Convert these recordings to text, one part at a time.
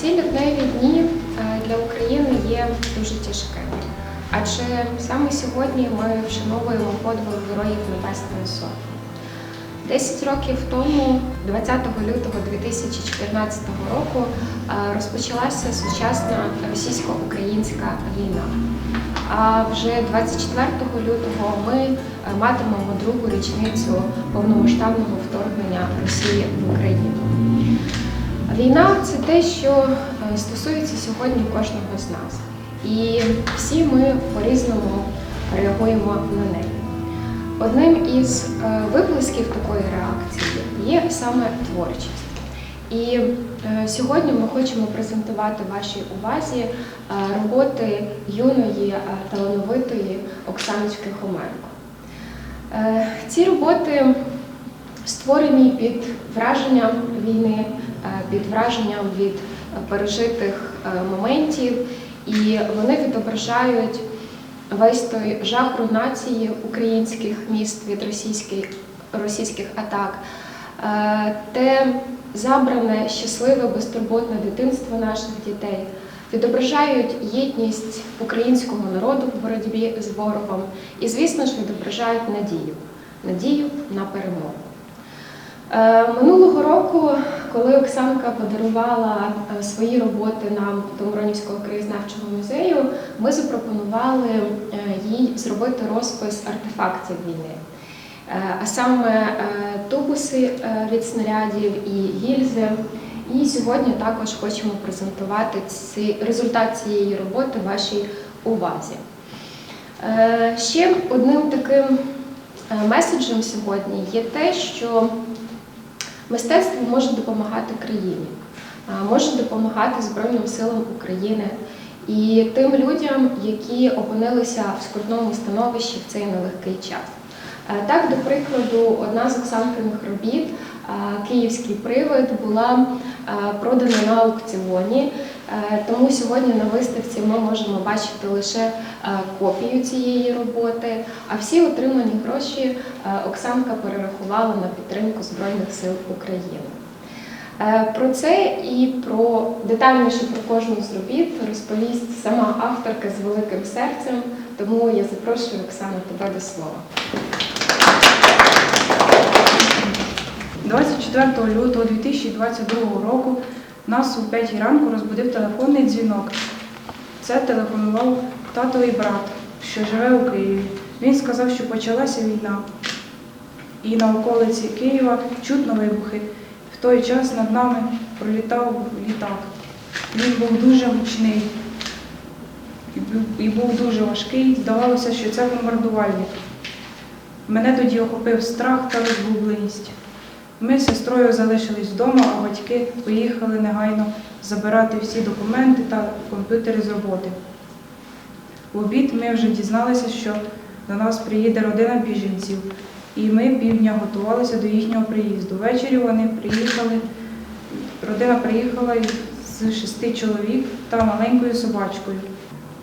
Ці лютневі дні для України є дуже тяжкими, адже саме сьогодні ми вшановуємо подвиг героїв Небесної Сотні. Десять років тому, 20 лютого 2014 року, е, розпочалася сучасна російсько-українська війна. А вже 24 лютого ми е, матимемо другу річницю повномасштабного вторгнення Росії в Україну. Війна це те, що е, стосується сьогодні кожного з нас. І всі ми по-різному реагуємо на неї. Одним із е, виплесків такої реакції є саме творчість. І е, сьогодні ми хочемо презентувати вашій увазі роботи юної талановитої Оксаночки Хоменко. Ці роботи створені під враженням війни, під враженням від е, пережитих е, моментів, і вони відображають весь той жах руйнації українських міст від російських, російських атак, е, те забране, щасливе, безтурботне дитинство наших дітей, відображають єдність українського народу в боротьбі з ворогом. І, звісно ж, відображають надію, надію на перемогу. Е, Минулого року, коли Оксанка подарувала е, свої роботи нам до Миронівського краєзнавчого музею, ми запропонували е, їй зробити розпис артефактів війни. Е, А саме тубуси від снарядів і гільзи. І сьогодні також хочемо презентувати ці, результат цієї роботи вашій увазі. Ще одним таким меседжем сьогодні є те, що Мистецтво може допомагати країні, може допомагати Збройним силам України і тим людям, які опинилися в скрутному становищі в цей нелегкий час. Е, Так, до прикладу, одна з Оксанкиних робіт, Київський привид, була продана на аукціоні. Е, Тому сьогодні на виставці ми можемо бачити лише копію цієї роботи, а всі отримані гроші Оксанка перерахувала на підтримку Збройних сил України. Е, Про це і про детальніше про кожну з робіт розповість сама авторка з великим серцем, тому я запрошую Оксану тебе до слова. 24 лютого 2022 року нас у 5 ранку розбудив телефонний дзвінок. Це телефонував татовий брат, що живе у Києві. Він сказав, що почалася війна. І на околиці Києва чутно вибухи. В той час над нами пролітав літак. Він був дуже гучний і був дуже важкий. Здавалося, що це бомбардувальник. Мене тоді охопив страх та розгубленість. Ми з сестрою залишились вдома, а батьки поїхали негайно забирати всі документи та комп'ютери з роботи. В обід ми вже дізналися, що до нас приїде родина біженців, і ми півдня готувалися до їхнього приїзду. Ввечері вони приїхали, родина приїхала з шести чоловік та маленькою собачкою.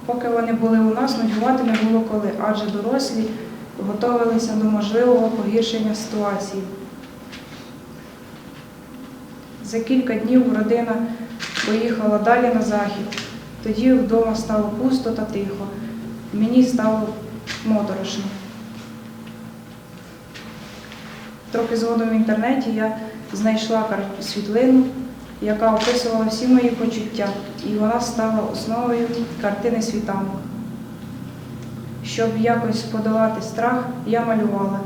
Поки вони були у нас, нудьгувати не було коли, адже дорослі готувалися до можливого погіршення ситуації. За кілька днів родина поїхала далі на захід. Тоді вдома стало пусто та тихо. Мені стало моторошно. Трохи згодом в інтернеті я знайшла світлину, яка описувала всі мої почуття, і вона стала основою картини світанок. Щоб якось подолати страх, я малювала.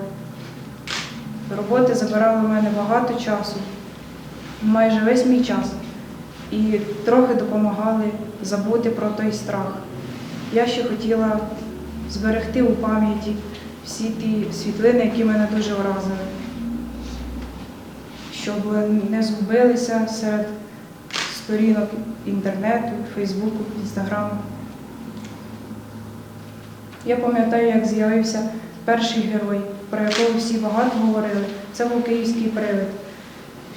Роботи забирали в мене багато часу майже весь мій час і трохи допомагали забути про той страх. Я ще хотіла зберегти у пам'яті всі ті світлини, які мене дуже вразили, щоб не згубилися серед сторінок інтернету, Фейсбуку, Інстаграму. Я пам'ятаю, як з'явився перший герой, про якого всі багато говорили. Це був київський привид.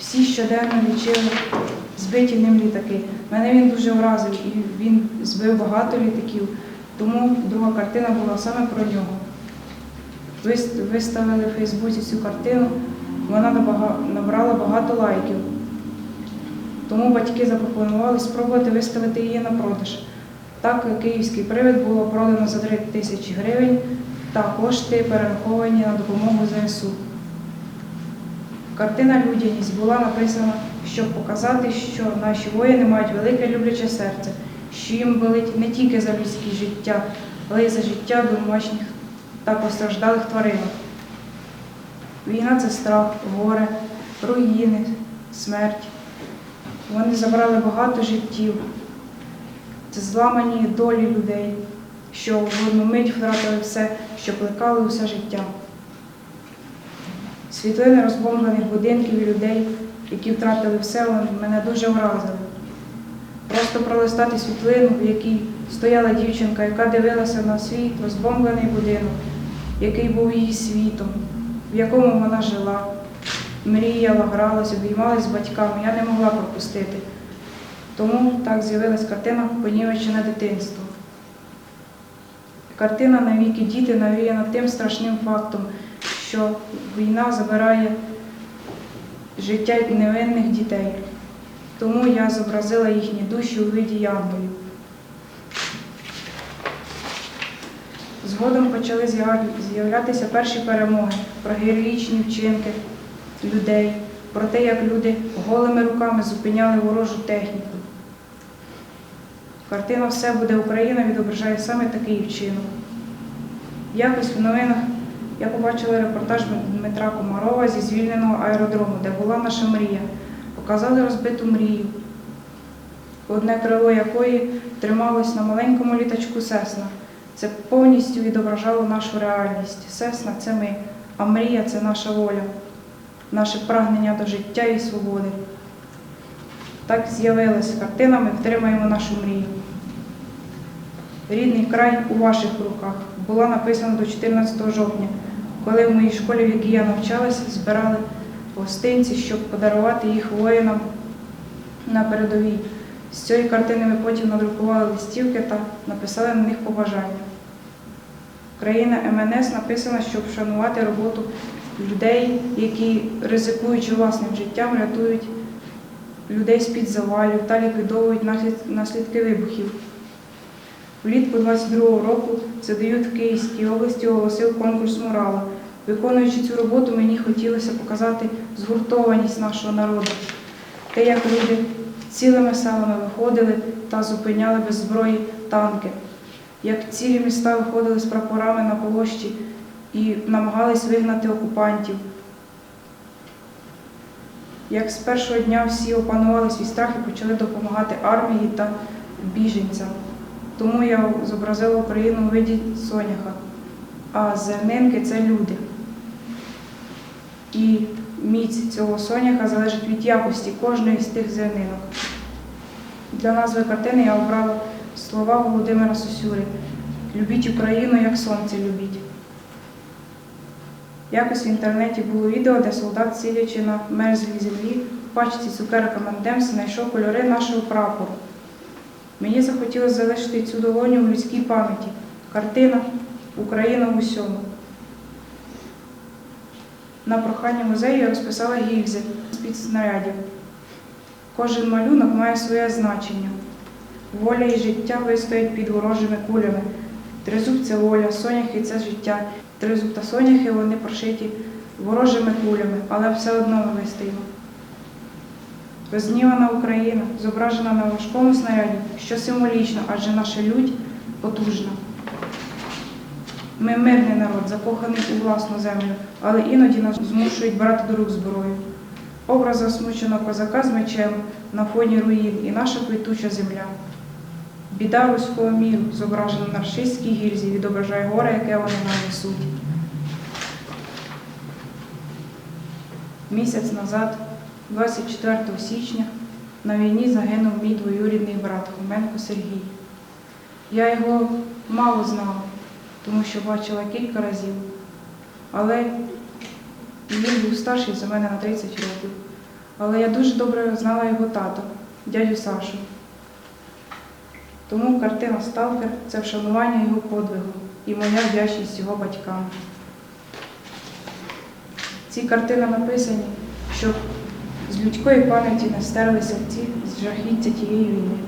Всі щоденно лічили збиті ним літаки. Мене він дуже вразив і він збив багато літаків, тому друга картина була саме про нього. Виставили в Фейсбуці цю картину, вона набрала багато лайків. тому батьки запропонували спробувати виставити її на продаж. Так київський привид було продано за 3 тисячі гривень та кошти перераховані на допомогу ЗСУ. Картина Людяність була написана, щоб показати, що наші воїни мають велике любляче серце, що їм болить не тільки за людське життя, але й за життя домашніх та постраждалих тваринок. Війна це страх, горе, руїни, смерть. Вони забрали багато життів. Це зламані долі людей, що в одну мить втратили все, що плекали усе життя. Світлини розбомблених будинків і людей, які втратили все, мене дуже вразили. Просто пролистати світлину, в якій стояла дівчинка, яка дивилася на свій розбомблений будинок, який був її світом, в якому вона жила, мріяла, гралась, обіймалась з батьками, я не могла пропустити. Тому так з'явилась картина Понівечене дитинство. Картина навіки діти навіяна тим страшним фактом, що війна забирає життя невинних дітей. Тому я зобразила їхні душі у виді янголів. Згодом почали з'являтися перші перемоги про героїчні вчинки людей, про те, як люди голими руками зупиняли ворожу техніку. Картина Все буде Україна відображає саме такий вчинок. Якось в новинах я побачила репортаж Дмитра Комарова зі звільненого аеродрому, де була наша мрія. Показали розбиту мрію, одне крило якої трималось на маленькому літачку Сесна. Це повністю відображало нашу реальність. Сесна це ми, а мрія це наша воля, наше прагнення до життя і свободи. Так з'явилася картина, ми втримаємо нашу мрію. Рідний край у ваших руках була написана до 14 жовтня, коли в моїй школі, в якій я навчалася, збирали гостинці, щоб подарувати їх воїнам на передовій. З цієї картини ми потім надрукували листівки та написали на них побажання. Країна МНС написана, щоб вшанувати роботу людей, які, ризикуючи власним життям, рятують людей з-під завалів та ліквідовують наслідки вибухів. Влітку 22-го року Задают в Київській області оголосив конкурс мурала. Виконуючи цю роботу, мені хотілося показати згуртованість нашого народу, те, як люди цілими селами виходили та зупиняли без зброї танки, як цілі міста виходили з прапорами на площі і намагались вигнати окупантів. Як з першого дня всі опанували свій страх і почали допомагати армії та біженцям. Тому я зобразила Україну у виді соняха, а зернинки це люди. І міць цього соняха залежить від якості кожної з тих зернинок. Для назви картини я обрала слова Володимира Сосюри Любіть Україну, як сонце любіть. Якось в інтернеті було відео, де солдат, сидячи на мерзлій землі, в пачці цукерка Мандемс, знайшов кольори нашого прапору. Мені захотілося залишити цю долоню в людській пам'яті. Картина Україна в усьому. На прохання музею я розписала гільзи з-під снарядів. Кожен малюнок має своє значення. Воля і життя вистоять під ворожими кулями. Тризуб це воля, соняхи це життя. Тризуб та соняхи вони прошиті ворожими кулями, але все одно ми вистоїмо. Рознівана Україна, зображена на важкому снаряді, що символічно, адже наша лють потужна. Ми мирний народ, закоханий у власну землю, але іноді нас змушують брати до рук зброю. Образ засмученого козака з мечем на фоні руїн і наша квітуча земля. Біда руського міру, зображена на рашистській гільзі, відображає горе, яке вони нам несуть. Місяць назад, 24 січня, на війні загинув мій двоюрідний брат Хоменко Сергій. Я його мало знала, тому що бачила кілька разів, але він був старший за мене на 30 років. Але я дуже добре знала його тата, дядю Сашу. Тому картина Сталкер це вшанування його подвигу і моя вдячність його батькам. Ці картини написані, щоб з людської пам'яті не стерлися ці жахіття тієї війни.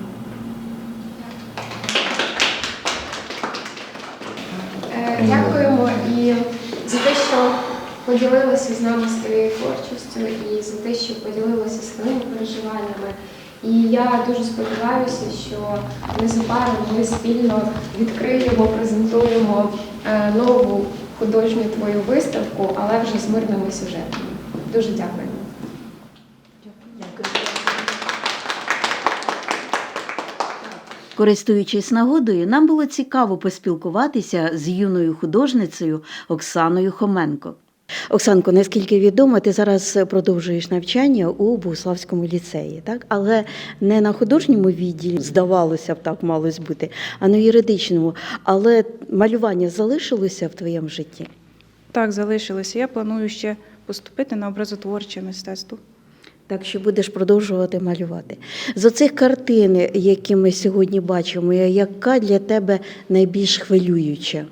Е, Дякуємо і за те, що поділилися з нами своєю творчістю, і за те, що поділилися своїми переживаннями. І я дуже сподіваюся, що незабаром ми спільно відкриємо, презентуємо е, нову художню твою виставку, але вже з мирними сюжетами. Дуже дякуємо. Користуючись нагодою, нам було цікаво поспілкуватися з юною художницею Оксаною Хоменко. Оксанко, наскільки відомо, ти зараз продовжуєш навчання у Богуславському ліцеї, так? але не на художньому відділі, здавалося б, так малось бути, а на юридичному. Але малювання залишилося в твоєму житті. Так, залишилося. Я планую ще поступити на образотворче мистецтво. Так що будеш продовжувати малювати. З оцих картин, які ми сьогодні бачимо, яка для тебе найбільш хвилююча?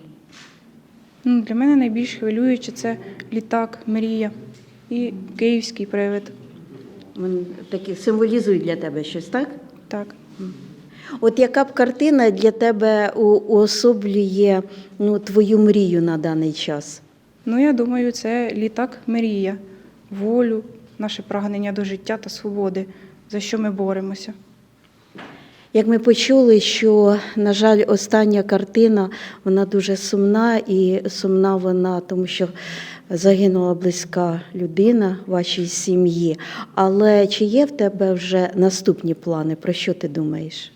Ну, для мене найбільш хвилююче це літак, мрія і київський привид. Вони такі символізують для тебе щось, так? Так. От яка б картина для тебе уособлює ну, твою мрію на даний час? Ну, я думаю, це літак мрія, волю, наше прагнення до життя та свободи, за що ми боремося. Як ми почули, що, на жаль, остання картина вона дуже сумна, і сумна вона, тому що загинула близька людина вашій сім'ї. Але чи є в тебе вже наступні плани? Про що ти думаєш?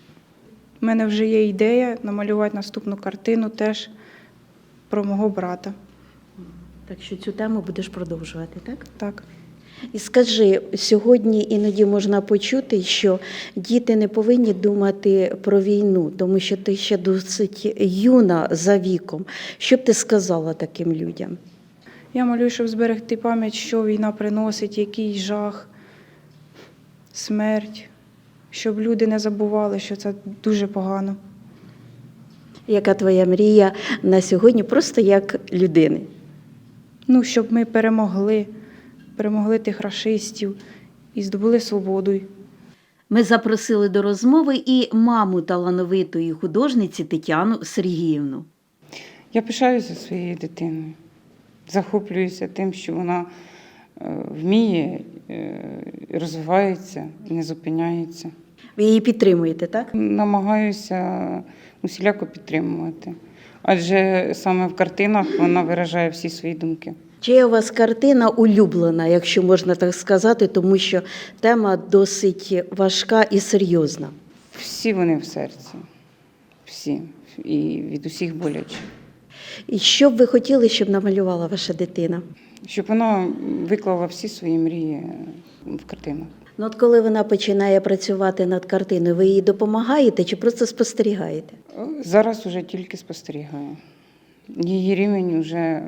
У мене вже є ідея намалювати наступну картину теж про мого брата. Так що цю тему будеш продовжувати, так? Так. І скажи, сьогодні іноді можна почути, що діти не повинні думати про війну, тому що ти ще досить юна за віком. Що б ти сказала таким людям? Я малюю, щоб зберегти пам'ять, що війна приносить, який жах, смерть, щоб люди не забували, що це дуже погано. Яка твоя мрія на сьогодні, просто як людини? Ну, щоб ми перемогли, перемогли тих рашистів і здобули свободу. Ми запросили до розмови і маму талановитої художниці Тетяну Сергіївну. Я пишаюся своєю дитиною, захоплююся тим, що вона е, вміє, е, розвивається, не зупиняється. Ви її підтримуєте, так? Намагаюся усіляко підтримувати. Адже саме в картинах вона виражає всі свої думки. Чи у вас картина улюблена, якщо можна так сказати, тому що тема досить важка і серйозна. Всі вони в серці, всі, і від усіх боляче. І що б ви хотіли, щоб намалювала ваша дитина? Щоб вона виклала всі свої мрії в картинах. Ну, от коли вона починає працювати над картиною, ви їй допомагаєте чи просто спостерігаєте? Зараз уже тільки спостерігаю. Її рівень вже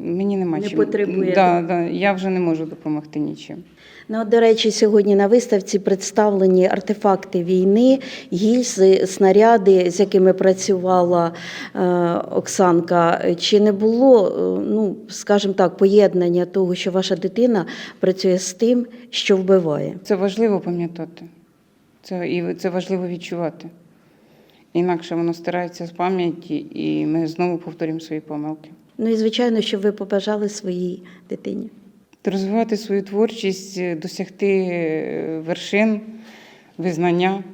мені нема Не чим. потребує, Да, да, я вже не можу допомогти нічим. Ну, от, до речі, сьогодні на виставці представлені артефакти війни, гільзи, снаряди, з якими працювала е, Оксанка. Чи не було, е, ну, скажімо так, поєднання того, що ваша дитина працює з тим, що вбиває? Це важливо пам'ятати. Це, і це важливо відчувати. Інакше воно стирається з пам'яті, і ми знову повторюємо свої помилки. Ну і звичайно, що ви побажали своїй дитині. Розвивати свою творчість, досягти е, вершин, визнання.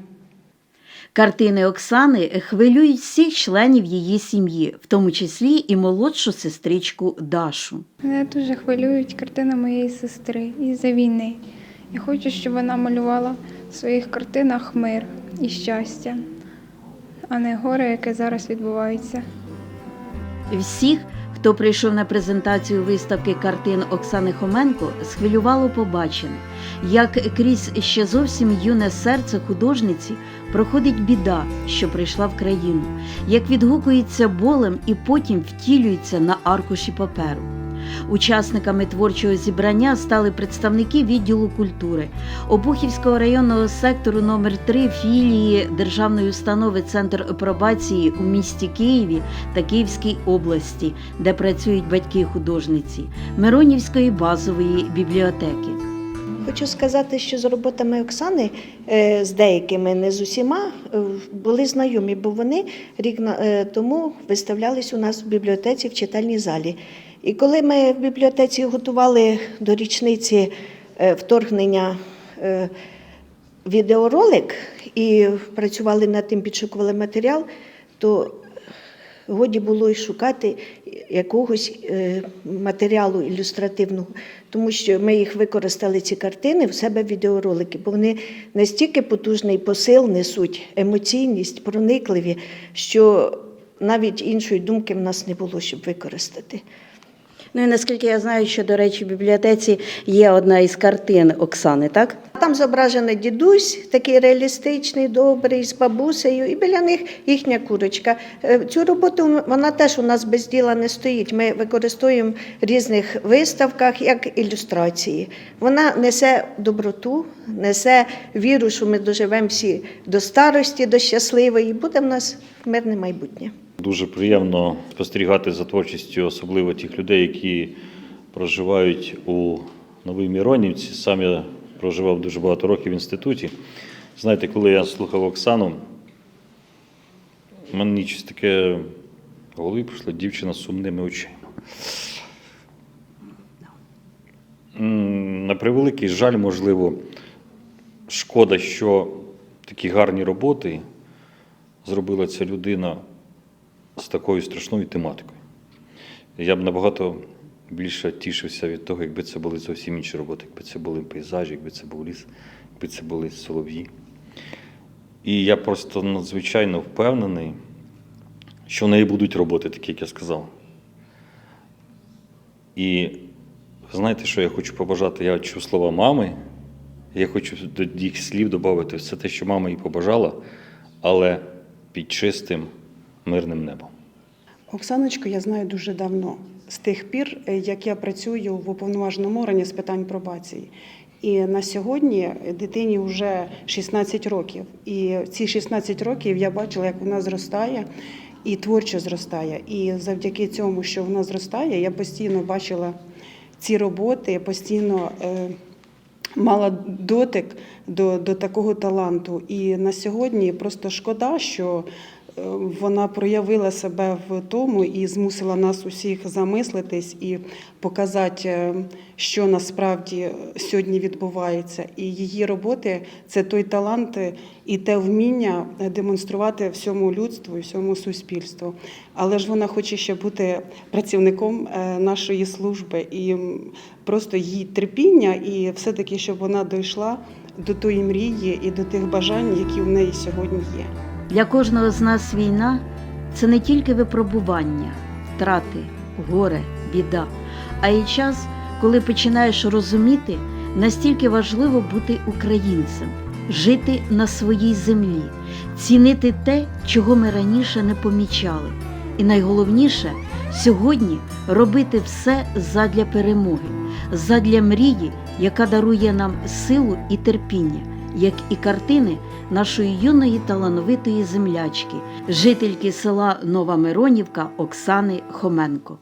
Картини Оксани хвилюють всіх членів її сім'ї, в тому числі і молодшу сестричку Дашу. Мене дуже хвилюють картини моєї сестри із-за війни. Я хочу, щоб вона малювала в своїх картинах мир і щастя, а не горе, яке зараз відбувається. Всіх, хто прийшов на презентацію виставки картин Оксани Хоменко, схвилювало побачене, як крізь ще зовсім юне серце художниці проходить біда, що прийшла в країну, як відгукується болем і потім втілюється на аркуші паперу. Учасниками творчого зібрання стали представники відділу культури Обухівського районного сектору номер 3 філії Державної установи Центр пробації у місті Києві та Київській області, де працюють батьки художниці, Миронівської базової бібліотеки. Хочу сказати, що з роботами Оксани е, з деякими, не з усіма, е, були знайомі, бо вони рік е, тому виставлялись у нас в бібліотеці в читальній залі. І коли ми в бібліотеці готували до річниці е, вторгнення е, відеоролик і працювали над тим, підшукували матеріал, то годі було й шукати якогось е, матеріалу ілюстративного, тому що ми їх використали ці картини в себе відеоролики, бо вони настільки потужний посил несуть, емоційність, проникливі, що навіть іншої думки в нас не було, щоб використати. Ну і наскільки я знаю, що, до речі, в бібліотеці є одна із картин Оксани, так? Там зображений дідусь, такий реалістичний, добрий, з бабусею, і біля них їхня курочка. Е, Цю роботу вона теж у нас без діла не стоїть. Ми використовуємо в різних виставках як ілюстрації. Вона несе доброту, несе віру, що ми доживемо всі до старості, до щасливої, і буде в нас мирне майбутнє. Дуже приємно спостерігати за творчістю, особливо тих людей, які проживають у Новій Міронівці. Сам я проживав дуже багато років в інституті. Знаєте, коли я слухав Оксану, мені щось таке в голові прийшла дівчина з сумними очима. На превеликий жаль, можливо, шкода, що такі гарні роботи зробила ця людина з такою страшною тематикою. Я б набагато більше тішився від того, якби це були зовсім інші роботи, якби це були пейзажі, якби це був ліс, якби це були солов'ї. І я просто надзвичайно впевнений, що в неї будуть роботи, такі, як я сказав. І знаєте, що я хочу побажати? Я чув слова мами. Я хочу до їх слів додати все те, що мама їй побажала, але під чистим мирним небом. Оксаночку я знаю дуже давно, з тих пір, е, як я працюю в уповноваженому органі з питань пробації. І на сьогодні дитині вже 16 років. І ці 16 років я бачила, як вона зростає і творчо зростає. І завдяки цьому, що вона зростає, я постійно бачила ці роботи, постійно е, мала дотик до, до такого таланту. І на сьогодні просто шкода, що вона проявила себе в тому і змусила нас усіх замислитись і показати, е, що насправді сьогодні відбувається. І її роботи це той талант е, і те вміння демонструвати всьому людству і всьому суспільству. Але ж вона хоче ще бути працівником е, нашої служби і просто їй терпіння, і все-таки, щоб вона дійшла до тої мрії і до тих бажань, які в неї сьогодні є. Для кожного з нас війна це не тільки випробування, втрати, горе, біда, а й час, коли починаєш розуміти, настільки важливо бути українцем, жити на своїй землі, цінити те, чого ми раніше не помічали. І найголовніше сьогодні робити все задля перемоги, задля мрії, яка дарує нам силу і терпіння, як і картини нашої юної талановитої землячки, жительки села Нова Миронівка Оксани Хоменко.